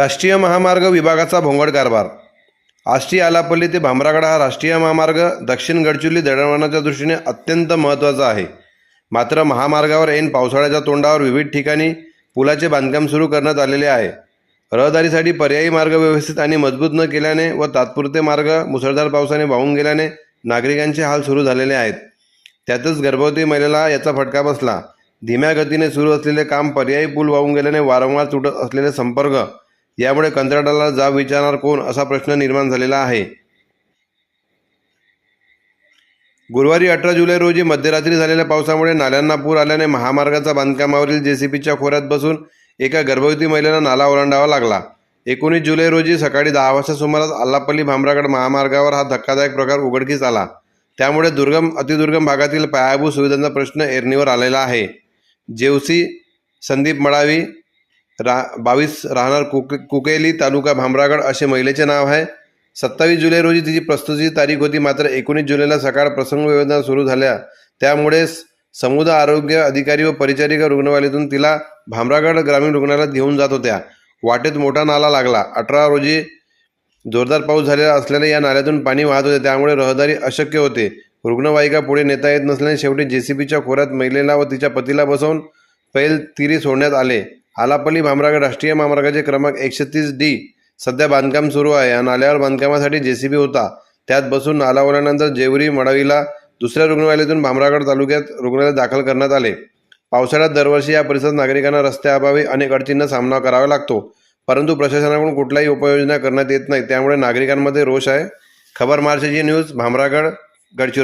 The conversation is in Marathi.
राष्ट्रीय महामार्ग विभागाचा भोंगड कारभार. आष्टी आलापल्ली ते भामरागडा हा राष्ट्रीय महामार्ग दक्षिण गडचिरोली दळणवळणाच्या दृष्टीने अत्यंत महत्त्वाचा आहे. मात्र महामार्गावर ऐन पावसाळ्याच्या तोंडावर विविध ठिकाणी पुलाचे बांधकाम सुरू करण्यात आलेले आहे. रहदारीसाठी पर्यायी मार्ग व्यवस्थित आणि मजबूत न केल्याने व तात्पुरते मार्ग मुसळधार पावसाने वाहून गेल्याने नागरिकांचे हाल सुरू झालेले आहेत. त्यातच गर्भवती महिलेला याचा फटका बसला. धीम्या गतीने सुरू असलेले काम पर्यायी पूल वाहून गेल्याने वारंवार तुटत असलेले संपर्क यामुळे कंत्राटाला जाब विचारणार कोण असा प्रश्न निर्माण झालेला आहे. गुरुवारी अठरा जुलै रोजी मध्यरात्री झालेल्या पावसामुळे नाल्यांना पूर आल्याने महामार्गाचा बांधकामावरील जेसीबीच्या खोऱ्यात बसून एका गर्भवती महिलेला नाला ओलांडावा लागला. एकोणीस जुलै रोजी सकाळी दहा वाजता सुमारास आल्लापल्ली भामरागड महामार्गावर हा धक्कादायक प्रकार उघडकीस आला. त्यामुळे दुर्गम अतिदुर्गम भागातील पायाभूत सुविधांचा प्रश्न एरणीवर आलेला आहे. जेवसी संदीप मडावी रा बावीस राहणार कुक कुकेली तालुका भामरागड असे महिलेचे नाव आहे. सत्तावीस जुलै रोजी तिची प्रस्तुतीची तारीख होती. मात्र एकोणीस जुलैला सकाळ प्रसंग योजना सुरू झाल्या. त्यामुळे समुदाय आरोग्य अधिकारी व परिचारिका रुग्णवाहिकेतून तिला भामरागड ग्रामीण रुग्णालयात घेऊन जात होत्या. वाटेत मोठा नाला लागला. अठरा रोजी जोरदार पाऊस झालेला असल्याने या नाल्यातून पाणी वाहत होते. त्यामुळे रहदारी अशक्य होते. रुग्णवाहिका पुढे नेता येत नसल्याने शेवटी जेसीबीच्या खोऱ्यात महिलेला व तिच्या पतीला बसवून पैल तिरी सोडण्यात आले. आलापल्ली भामरागड राष्ट्रीय महामार्गाचे क्रमांक एकशे तीस डी सध्या बांधकाम सुरू आहे. या नाल्यावर बांधकामासाठी जेसीबी होता. त्यात बसून नाला जेवरी मडावीला दुसऱ्या रुग्णालयातून भामरागड तालुक्यात रुग्णालयात दाखल करण्यात आले. पावसाळ्यात दरवर्षी या परिसरात नागरिकांना रस्त्याअभावी अनेक अडचणींना सामना करावा लागतो. परंतु प्रशासनाकडून कुठल्याही उपाययोजना करण्यात येत नाही. त्यामुळे नागरिकांमध्ये रोष आहे. खबर मार्चची न्यूज भामरागड गडचिरोली.